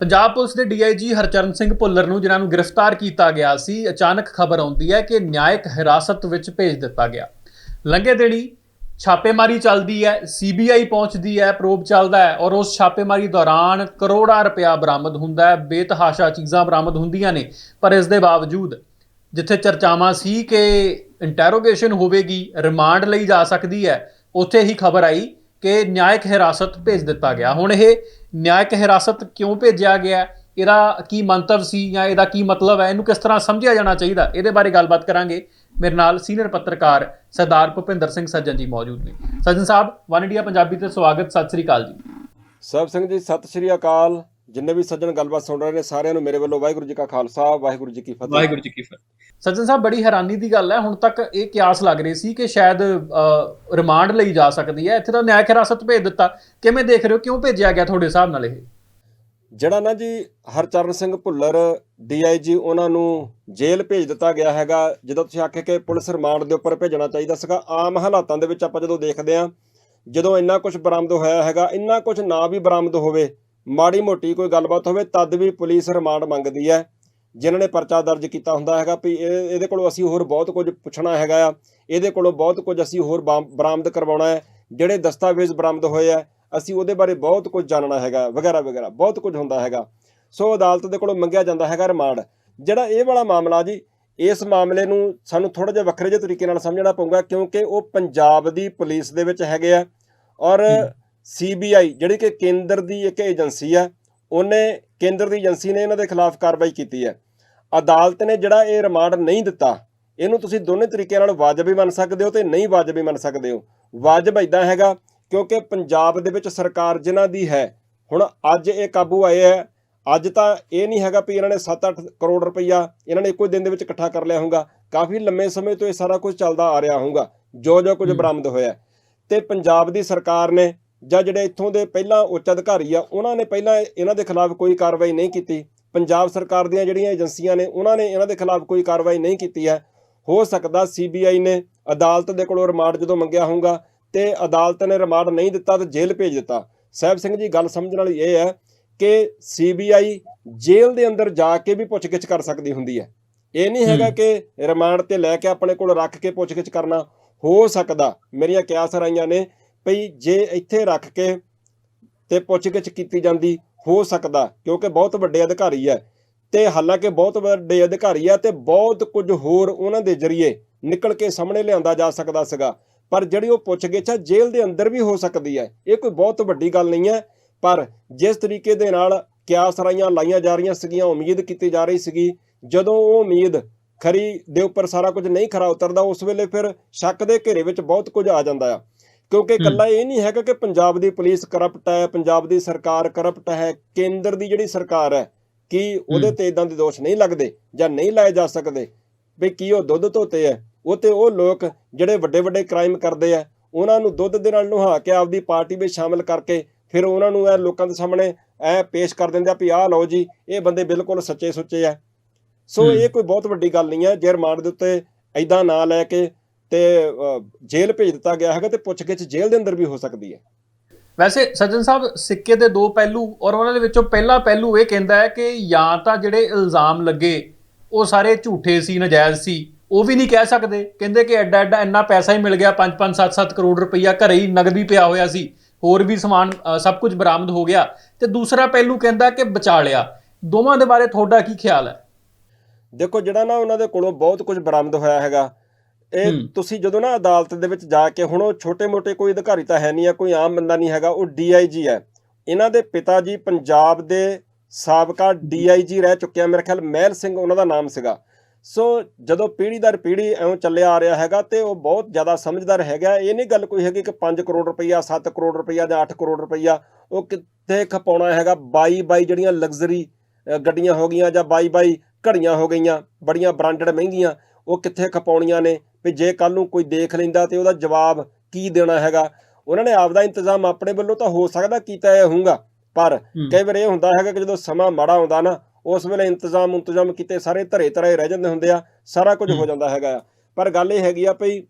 Punjab police ਦੇ DIG Harcharan Singh Bhullar ਨੂੰ, ਜਿਨ੍ਹਾਂ ਨੂੰ ਗ੍ਰਿਫਤਾਰ ਕੀਤਾ ਗਿਆ ਸੀ, ਅਚਾਨਕ ਖਬਰ ਆਉਂਦੀ ਹੈ ਕਿ ਨਿਆਇਕ ਹਿਰਾਸਤ ਵਿੱਚ ਭੇਜ ਦਿੱਤਾ ਗਿਆ। ਲੰਘੇ ਦਿਨੀ ਛਾਪੇਮਾਰੀ ਚੱਲਦੀ ਹੈ, ਸੀਬੀਆਈ ਪਹੁੰਚਦੀ ਹੈ, ਪ੍ਰੋਬ ਚੱਲਦਾ ਹੈ ਔਰ ਉਸ ਛਾਪੇਮਾਰੀ ਦੌਰਾਨ ਕਰੋੜਾਂ ਰੁਪਇਆ ਬਰਾਮਦ ਹੁੰਦਾ ਹੈ, ਬੇਤਹਾਸ਼ਾ ਚੀਜ਼ਾਂ ਬਰਾਮਦ ਹੁੰਦੀਆਂ ਨੇ, ਪਰ ਇਸ ਦੇ ਬਾਵਜੂਦ ਜਿੱਥੇ ਚਰਚਾਵਾਂ ਸੀ ਕਿ ਇੰਟਰੋਗੇਸ਼ਨ ਹੋਵੇਗੀ, ਰਿਮਾਂਡ ਲਈ ਜਾ ਸਕਦੀ ਹੈ, ਉੱਥੇ ਹੀ ਖਬਰ ਆਈ ਕਿ ਨਿਆਇਕ ਹਿਰਾਸਤ ਭੇਜ ਦਿੱਤਾ ਗਿਆ। ਹੁਣ ਇਹ ਨਿਆਇਕ ਹਿਰਾਸਤ ਕਿਉਂ ਭੇਜਿਆ ਗਿਆ? ਇਹਦਾ ਕੀ ਮੰਤਵ ਸੀ ਜਾਂ ਇਹਦਾ ਕੀ ਮਤਲਬ ਹੈ? ਇਹਨੂੰ ਕਿਸ ਤਰ੍ਹਾਂ ਸਮਝਿਆ ਜਾਣਾ ਚਾਹੀਦਾ? ਇਹਦੇ ਬਾਰੇ ਗੱਲਬਾਤ ਕਰਾਂਗੇ। ਮੇਰੇ ਨਾਲ ਸੀਨੀਅਰ ਪੱਤਰਕਾਰ ਸਰਦਾਰ ਭੁਪਿੰਦਰ ਸਿੰਘ ਸੱਜਣ ਜੀ ਮੌਜੂਦ ਨੇ। ਸੱਜਣ ਸਾਹਿਬ, ਵਨ ਇੰਡੀਆ ਪੰਜਾਬੀ ਤੇ ਸਵਾਗਤ। ਸਤਿ ਸ੍ਰੀ ਅਕਾਲ ਜੀ। ਸਾਹਿਬ ਸਿੰਘ ਜੀ, ਸਤਿ ਸ਼੍ਰੀ ਅਕਾਲ। ਜਿੰਨੇ ਵੀ ਸੱਜਣ ਗੱਲਬਾਤ ਸੁਣ ਰਹੇ ਨੇ ਸਾਰਿਆਂ ਨੂੰ ਮੇਰੇ ਵੱਲੋਂ ਵਾਹਿਗੁਰੂ ਜੀ ਕਾ ਖਾਲਸਾ ਵਾਹਿਗੁਰੂ ਜੀ ਕੀ ਫਤਿਹ। ਜੀ ਕੀ ਫਤਿਹ। ਸੱਜਣ ਸਾਹਿਬ ਬੜੀ ਹੈਰਾਨੀ ਦੀ ਗੱਲ ਹੈ ਹੁਣ ਤੱਕ ਇਹ ਕਿਆਸ ਲੱਗ ਰਹੀ ਸੀ ਕਿ ਸ਼ਾਇਦ ਰਿਮਾਂਡ ਲਈ ਜਾ ਸਕਦੀ ਹੈ। ਇੱਥੇ ਤਾਂ ਨਿਆਇਕ ਹਿਰਾਸਤ ਭੇਜ ਦਿੱਤਾ। ਕਿਵੇਂ ਦੇਖ ਰਹੇ ਹੋ? ਕਿਉਂ ਭੇਜਿਆ ਗਿਆ ਤੁਹਾਡੇ ਹਿਸਾਬ ਨਾਲ ਇਹ? ਜਿਹੜਾ ਨਾ ਜੀ ਹਰਚਰਨ ਸਿੰਘ ਭੁੱਲਰ ਡੀਆਈਜੀ ਉਹਨਾਂ ਨੂੰ ਜੇਲ੍ਹ ਭੇਜ ਦਿੱਤਾ ਗਿਆ ਹੈਗਾ ਜਦੋਂ ਤੁਸੀਂ ਆਖਿਆ ਕਿ ਪੁਲਿਸ ਰਿਮਾਂਡ ਦੇ ਉੱਪਰ ਭੇਜਣਾ ਚਾਹੀਦਾ ਸੀਗਾ ਆਮ ਹਾਲਾਤਾਂ ਦੇ ਵਿੱਚ ਆਪਾਂ ਜਦੋਂ ਦੇਖਦੇ ਆਂ ਜਦੋਂ ਇੰਨਾ ਕੁਝ ਬਰਾਮਦ ਹੋਇਆ ਹੈਗਾ ਇੰਨਾ ਕੁਝ ਨਾ ਵੀ ਬਰਾਮਦ ਹੋਵੇ ਮਾੜੀ ਮੋਟੀ ਕੋਈ ਗੱਲਬਾਤ ਹੋਵੇ, ਤਦ ਵੀ ਪੁਲਿਸ ਰਿਮਾਂਡ ਮੰਗਦੀ ਹੈ। ਜਿਨ੍ਹਾਂ ਨੇ ਪਰਚਾ ਦਰਜ ਕੀਤਾ ਹੁੰਦਾ ਹੈਗਾ ਵੀ ਇਹ, ਇਹਦੇ ਕੋਲੋਂ ਅਸੀਂ ਹੋਰ ਬਹੁਤ ਕੁਝ ਪੁੱਛਣਾ ਹੈਗਾ ਆ। ਇਹਦੇ ਕੋਲੋਂ ਬਹੁਤ ਕੁਝ ਅਸੀਂ ਹੋਰ ਬਾਮ- ਬਰਾਮਦ ਕਰਵਾਉਣਾ ਹੈ। ਜਿਹੜੇ ਦਸਤਾਵੇਜ਼ ਬਰਾਮਦ ਹੋਏ ਆ, ਅਸੀਂ ਉਹਦੇ ਬਾਰੇ ਬਹੁਤ ਕੁਝ ਜਾਣਨਾ ਹੈਗਾ, ਵਗੈਰਾ ਵਗੈਰਾ, ਬਹੁਤ ਕੁਝ ਹੁੰਦਾ ਹੈਗਾ। ਸੋ ਅਦਾਲਤ ਦੇ ਕੋਲੋਂ ਮੰਗਿਆ ਜਾਂਦਾ ਹੈਗਾ ਰਿਮਾਂਡ। ਜਿਹੜਾ ਇਹ ਵਾਲਾ ਮਾਮਲਾ ਜੀ, ਇਸ ਮਾਮਲੇ ਨੂੰ ਸਾਨੂੰ ਥੋੜਾ ਜਿਹਾ ਵੱਖਰੇ ਜਿਹੇ ਤਰੀਕੇ ਨਾਲ ਸਮਝਣਾ ਪਊਗਾ, ਕਿਉਂਕਿ ਉਹ ਪੰਜਾਬ ਦੀ ਪੁਲਿਸ ਦੇ ਵਿੱਚ ਹੈਗੇ ਆ। ਔਰ ਸੀਬੀਆਈ ਜਿਹੜੀ ਕਿ ਕੇਂਦਰ ਦੀ ਇੱਕ ਏਜੰਸੀ ਆ ਉਹਨੇ ਕੇਂਦਰ ਦੀ ਏਜੰਸੀ ਨੇ ਇਹਨਾਂ ਦੇ ਖਿਲਾਫ ਕਾਰਵਾਈ ਕੀਤੀ ਹੈ ਅਦਾਲਤ ਨੇ ਜਿਹੜਾ ਇਹ ਰਿਮਾਂਡ ਨਹੀਂ ਦਿੱਤਾ ਇਹਨੂੰ ਤੁਸੀਂ ਦੋਨੇ ਤਰੀਕਿਆਂ ਨਾਲ ਵਾਜਬ ਵੀ ਮੰਨ ਸਕਦੇ ਹੋ ਤੇ ਨਹੀਂ ਵਾਜਬ ਵੀ ਮੰਨ ਸਕਦੇ ਹੋ ਵਾਜਬ ਇਦਾਂ ਹੈਗਾ ਕਿਉਂਕਿ ਪੰਜਾਬ ਦੇ ਵਿੱਚ ਸਰਕਾਰ ਜਿਨ੍ਹਾਂ ਦੀ ਹੈ ਹੁਣ ਅੱਜ ਇਹ ਕਾਬੂ ਆਏ ਹੈ ਅੱਜ ਤਾਂ ਇਹ ਨਹੀਂ ਹੈਗਾ ਵੀ ਇਹਨਾਂ ਨੇ 7-8 ਕਰੋੜ ਰੁਪਈਆ ਇਹਨਾਂ ਨੇ ਇੱਕੋ ਹੀ ਦਿਨ ਦੇ ਵਿੱਚ ਇਕੱਠਾ ਕਰ ਲਿਆ ਹੋਊਗਾ ਕਾਫੀ ਲੰਮੇ ਸਮੇਂ ਤੋਂ ਇਹ ਸਾਰਾ ਕੁਝ ਚੱਲਦਾ ਆ ਰਿਹਾ ਹੋਊਗਾ ਜੋ ਜੋ ਕੁਝ। ਬਰਾਮਦ ਹੋਇਆ। ਤੇ ਪੰਜਾਬ ਦੀ ਸਰਕਾਰ ਨੇ ਜਾਂ ਜਿਹੜੇ ਇੱਥੋਂ ਦੇ ਪਹਿਲਾਂ ਉੱਚ ਅਧਿਕਾਰੀ ਆ ਉਹਨਾਂ ਨੇ ਪਹਿਲਾਂ ਇਹਨਾਂ ਦੇ ਖਿਲਾਫ ਕੋਈ ਕਾਰਵਾਈ ਨਹੀਂ ਕੀਤੀ। ਪੰਜਾਬ ਸਰਕਾਰ ਦੀਆਂ ਜਿਹੜੀਆਂ ਏਜੰਸੀਆਂ ਨੇ ਉਹਨਾਂ ਨੇ ਇਹਨਾਂ ਦੇ ਖਿਲਾਫ ਕੋਈ ਕਾਰਵਾਈ ਨਹੀਂ ਕੀਤੀ ਹੈ। ਹੋ ਸਕਦਾ ਸੀਬੀਆਈ ਨੇ ਅਦਾਲਤ ਦੇ ਕੋਲੋਂ ਰਿਮਾਂਡ ਜਦੋਂ ਮੰਗਿਆ ਹੋਊਗਾ ਤੇ ਅਦਾਲਤ ਨੇ ਰਿਮਾਂਡ ਨਹੀਂ ਦਿੱਤਾ ਤੇ ਜੇਲ੍ਹ ਭੇਜ ਦਿੱਤਾ। ਸਾਹਿਬ ਸਿੰਘ ਜੀ ਗੱਲ ਸਮਝਣ ਵਾਲੀ ਇਹ ਹੈ ਕਿ ਸੀਬੀਆਈ ਜੇਲ੍ਹ ਦੇ ਅੰਦਰ ਜਾ ਕੇ ਵੀ ਪੁੱਛਗਿੱਛ ਕਰ ਸਕਦੀ ਹੁੰਦੀ ਹੈ। ਇਹ ਨਹੀਂ ਹੈਗਾ। ਕਿ ਰਿਮਾਂਡ ਤੇ ਲੈ ਕੇ ਆਪਣੇ ਕੋਲ ਰੱਖ ਕੇ ਪੁੱਛਗਿੱਛ ਕਰਨਾ। ਹੋ ਸਕਦਾ ਮੇਰੀਆਂ ਕਿਆਸ ਰਾਈਆਂ ਨੇ ਭਈ ਜੇ ਇੱਥੇ ਰੱਖ ਕੇ ਤੇ ਪੁੱਛਗਿੱਛ ਕੀਤੀ ਜਾਂਦੀ, ਹੋ ਸਕਦਾ, ਕਿਉਂਕਿ ਬਹੁਤ ਵੱਡੇ ਅਧਿਕਾਰੀ ਹੈ। ਤੇ ਹਾਲਾਂਕਿ ਬਹੁਤ ਵੱਡੇ ਅਧਿਕਾਰੀ ਹੈ ਤੇ ਬਹੁਤ ਕੁਝ ਹੋਰ ਉਹਨਾਂ ਦੇ ਜ਼ਰੀਏ ਨਿਕਲ ਕੇ ਸਾਹਮਣੇ ਲਿਆਂਦਾ ਜਾ ਸਕਦਾ ਸੀਗਾ। ਪਰ ਜਿਹੜੀ ਉਹ ਪੁੱਛਗਿੱਛ ਹੈ, ਜੇਲ੍ਹ ਦੇ ਅੰਦਰ ਵੀ ਹੋ ਸਕਦੀ ਹੈ। ਇਹ ਕੋਈ ਬਹੁਤ ਵੱਡੀ ਗੱਲ ਨਹੀਂ ਹੈ, ਪਰ ਜਿਸ ਤਰੀਕੇ ਦੇ ਨਾਲ ਕਿਆਸ ਰਾਈਆਂ ਲਾਈਆਂ ਜਾ ਰਹੀਆਂ ਸੀਗੀਆਂ, ਉਮੀਦ ਕੀਤੀ ਜਾ ਰਹੀ ਸੀਗੀ, ਜਦੋਂ ਉਹ ਉਮੀਦ ਖਰੀ ਦੇ ਉੱਪਰ ਸਾਰਾ ਕੁਝ ਨਹੀਂ ਖਰਾ ਉਤਰਦਾ, ਉਸ ਵੇਲੇ ਫਿਰ ਸ਼ੱਕ ਦੇ ਘੇਰੇ ਵਿੱਚ ਬਹੁਤ ਕੁਝ ਆ ਜਾਂਦਾ ਆ। ਕਿਉਂਕਿ। ਇਕੱਲਾ ਇਹ ਨਹੀਂ ਹੈਗਾ ਕਿ ਪੰਜਾਬ ਦੀ ਪੁਲਿਸ ਕਰਪਟ ਹੈ ਪੰਜਾਬ ਦੀ ਸਰਕਾਰ ਕਰਪਟ ਹੈ ਕੇਂਦਰ ਦੀ ਜਿਹੜੀ ਸਰਕਾਰ ਹੈ ਕੀ ਉਹਦੇ। ਤੇ ਇਦਾਂ ਦੇ ਦੋਸ਼ ਨਹੀਂ ਲੱਗਦੇ ਜਾਂ ਨਹੀਂ ਲਾਏ ਜਾ ਸਕਦੇ ਵੀ ਕੀ ਉਹ ਦੁੱਧ ਧੋਤੇ ਹੈ ਉਹ ਤੇ ਉਹ ਲੋਕ ਜਿਹੜੇ ਵੱਡੇ ਵੱਡੇ ਕ੍ਰਾਈਮ ਕਰਦੇ ਆ ਉਹਨਾਂ ਨੂੰ ਦੁੱਧ ਦੇ ਨਾਲ ਨੁਹਾ ਕੇ ਆਪਦੀ ਪਾਰਟੀ ਵਿੱਚ ਸ਼ਾਮਲ ਕਰਕੇ ਫਿਰ ਉਹਨਾਂ ਨੂੰ ਇਹ ਲੋਕਾਂ ਦੇ ਸਾਹਮਣੇ ਇਹ ਪੇਸ਼ ਕਰ ਦਿੰਦੇ ਆ ਵੀ ਆਹ ਲਓ ਜੀ ਇਹ ਬੰਦੇ ਬਿਲਕੁਲ ਸੱਚੇ ਸੁੱਚੇ ਆ ਸੋ। ਇਹ ਕੋਈ ਬਹੁਤ ਵੱਡੀ ਗੱਲ ਨਹੀਂ ਹੈ ਜੇ ਰਿਮਾਂਡ ਦੇ ਉੱਤੇ ਐਦਾਂ ਨਾ ਲੈ ਕੇ ਤੇ ਜੇਲ੍ਹ ਭੇਜ ਦਿੱਤਾ ਗਿਆ ਹੈਗਾ ਤੇ ਪੁੱਛਗਿੱਛ ਜੇਲ੍ਹ ਦੇ ਅੰਦਰ ਵੀ ਹੋ ਸਕਦੀ ਹੈ। ਵੈਸੇ ਸੱਜਣ ਸਾਹਿਬ ਸਿੱਕੇ ਦੇ ਦੋ ਪਹਿਲੂ ਔਰ ਉਹਨਾਂ ਦੇ ਵਿੱਚੋਂ ਪਹਿਲਾ ਪਹਿਲੂ ਇਹ ਕਹਿੰਦਾ ਹੈ ਕਿ ਜਾਂ ਤਾਂ ਜਿਹੜੇ ਇਲਜ਼ਾਮ ਲੱਗੇ ਉਹ ਸਾਰੇ ਝੂਠੇ ਸੀ ਨਜਾਇਜ਼ ਸੀ ਉਹ ਵੀ ਨਹੀਂ ਕਹਿ ਸਕਦੇ। ਕਹਿੰਦੇ ਕਿ ਐਡਾ ਐਡਾ ਇੰਨਾ ਪੈਸਾ ਹੀ ਮਿਲ ਗਿਆ 5-5 7-7 ਕਰੋੜ ਰੁਪਈਆ ਘਰੇ ਹੀ ਨਗਦੀ ਪਿਆ ਹੋਇਆ ਸੀ ਹੋਰ ਵੀ ਸਮਾਨ ਸਭ ਕੁਝ ਬਰਾਮਦ ਹੋ ਗਿਆ। ਤੇ ਦੂਸਰਾ ਪਹਿਲੂ ਕਹਿੰਦਾ ਕਿ ਬਚਾ ਲਿਆ। ਦੋਵਾਂ ਦੇ ਬਾਰੇ ਤੁਹਾਡਾ ਕੀ ਖਿਆਲ ਹੈ? ਦੇਖੋ ਜਿਹੜਾ ਨਾ ਉਹਨਾਂ ਦੇ ਕੋਲੋਂ ਬਹੁਤ ਕੁਝ ਬਰਾਮਦ ਹੋਇਆ ਹੈਗਾ ਇਹ। ਤੁਸੀਂ ਜਦੋਂ ਨਾ ਅਦਾਲਤ ਦੇ ਵਿੱਚ ਜਾ ਕੇ ਹੁਣ ਉਹ ਛੋਟੇ-ਮੋਟੇ ਕੋਈ ਅਧਿਕਾਰੀ ਤਾਂ ਹੈ ਨਹੀਂ ਆ ਕੋਈ ਆਮ ਬੰਦਾ ਨਹੀਂ ਹੈਗਾ ਉਹ ਡੀਆਈਜੀ ਹੈ। ਇਹਨਾਂ ਦੇ ਪਿਤਾ ਜੀ ਪੰਜਾਬ ਦੇ ਸਾਬਕਾ ਡੀਆਈਜੀ ਰਹਿ ਚੁੱਕੇ ਆ ਮੇਰੇ ਖਿਆਲ ਮਹਿਲ ਸਿੰਘ ਉਹਨਾਂ ਦਾ ਨਾਮ ਸੀਗਾ। ਸੋ ਜਦੋਂ ਪੀੜ੍ਹੀ ਦਰ ਪੀੜ੍ਹੀ ਐਵੇਂ ਚੱਲਿਆ ਆ ਰਿਹਾ ਹੈਗਾ ਤੇ ਉਹ ਬਹੁਤ ਜ਼ਿਆਦਾ ਸਮਝਦਾਰ ਹੈਗਾ। ਇਹ ਨਹੀਂ ਗੱਲ ਕੋਈ ਹੈਗੀ ਕਿ 5 ਕਰੋੜ ਰੁਪਈਆ 7 ਕਰੋੜ ਰੁਪਈਆ ਜਾਂ 8 ਕਰੋੜ ਰੁਪਈਆ ਉਹ ਕਿੱਥੇ ਖਪਾਉਣਾ ਹੈਗਾ? ਬਾਈ ਬਾਈ ਜਿਹੜੀਆਂ ਲਗਜ਼ਰੀ ਗੱਡੀਆਂ ਹੋ ਗਈਆਂ ਜਾਂ ਬਾਈ ਬਾਈ ਘੜੀਆਂ ਹੋ ਗਈਆਂ ਬੜੀਆਂ ਬ੍ਰਾਂਡਡ ਮਹਿੰਗੀਆਂ ਉਹ ਕਿੱਥੇ ਖਪਾਉਣੀਆਂ ਨੇ? ਵੀ ਜੇ ਕੱਲ ਨੂੰ ਕੋਈ ਦੇਖ ਲੈਂਦਾ ਤੇ ਉਹਦਾ ਜਵਾਬ ਕੀ ਦੇਣਾ ਹੈਗਾ ਉਹਨਾਂ ਨੇ ਆਪਦਾ ਇੰਤਜ਼ਾਮ ਆਪਣੇ ਵੱਲੋਂ ਤਾਂ ਹੋ ਸਕਦਾ ਕੀਤਾ ਇਹ ਹੋਊਗਾ ਪਰ ਕਈ ਵਾਰ ਇਹ ਹੁੰਦਾ ਹੈਗਾ ਕਿ ਜਦੋਂ ਸਮਾਂ ਮਾੜਾ ਆਉਂਦਾ ਨਾ ਉਸ ਵੇਲੇ ਇੰਤਜ਼ਾਮ ਇੰਤਜ਼ਾਮ ਕੀਤੇ ਸਾਰੇ ਧਰੇ ਧਰੇ ਰਹਿ ਜਾਂਦੇ ਹੁੰਦੇ ਆ ਸਾਰਾ ਕੁਝ ਹੋ ਹੂੰ। ਜਾਂਦਾ ਹੈਗਾ। ਪਰ ਗੱਲ ਇਹ ਹੈਗੀ ਆ ਭਈ